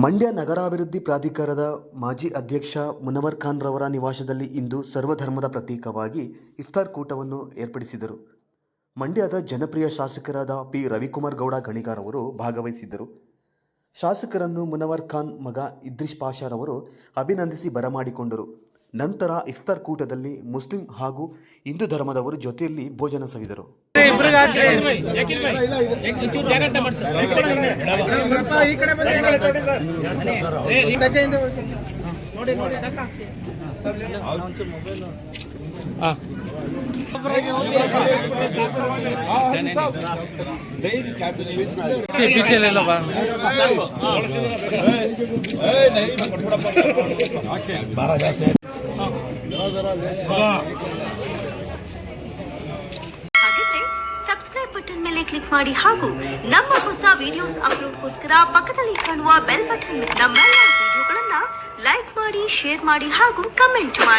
ಮಂಡ್ಯ ನಗರಾಭಿವೃದ್ಧಿ ಪ್ರಾಧಿಕಾರದ ಮಾಜಿ ಅಧ್ಯಕ್ಷ ಮುನವರ್ ಖಾನ್ ರವರ ನಿವಾಸದಲ್ಲಿ ಇಂದು ಸರ್ವಧರ್ಮದ ಪ್ರತೀಕವಾಗಿ ಇಫ್ತಾರ್ ಕೂಟವನ್ನು ಏರ್ಪಡಿಸಿದರು. ಮಂಡ್ಯದ ಜನಪ್ರಿಯ ಶಾಸಕರಾದ ಪಿ. ರವಿಕುಮಾರ್ ಗೌಡ ಗಣಿಗಾರ್ ಅವರು ಭಾಗವಹಿಸಿದ್ದರು. ಶಾಸಕರನ್ನು ಮುನವರ್ ಖಾನ್ ಮಗ ಇದ್ರಿಶ್ ಪಾಷಾರವರು ಅಭಿನಂದಿಸಿ ಬರಮಾಡಿಕೊಂಡರು. ನಂತರ ಇಫ್ತಾರ್ ಕೂಟದಲ್ಲಿ ಮುಸ್ಲಿಂ ಹಾಗೂ ಹಿಂದೂ ಧರ್ಮದವರು ಜೊತೆಯಲ್ಲಿ ಭೋಜನ ಸವಿದರು ಬಾರ ಈ ಹಾಗಿದ್ರೆ ಸಬ್ಸ್ಕ್ರೈಬ್ ಬಟನ್ ಮೇಲೆ ಕ್ಲಿಕ್ ಮಾಡಿ ಹಾಗೂ ನಮ್ಮ ಹೊಸ ವಿಡಿಯೋಸ್ ಅಪ್ಲೋಡ್ಗೋಸ್ಕರ ಪಕ್ಕದಲ್ಲಿ ಕಾಣುವ ಬೆಲ್ ಬಟನ್ ನಮ್ಮ ವಿಡಿಯೋಗಳನ್ನ ಲೈಕ್ ಮಾಡಿ ಶೇರ್ ಮಾಡಿ ಹಾಗೂ ಕಮೆಂಟ್ ಮಾಡಿ.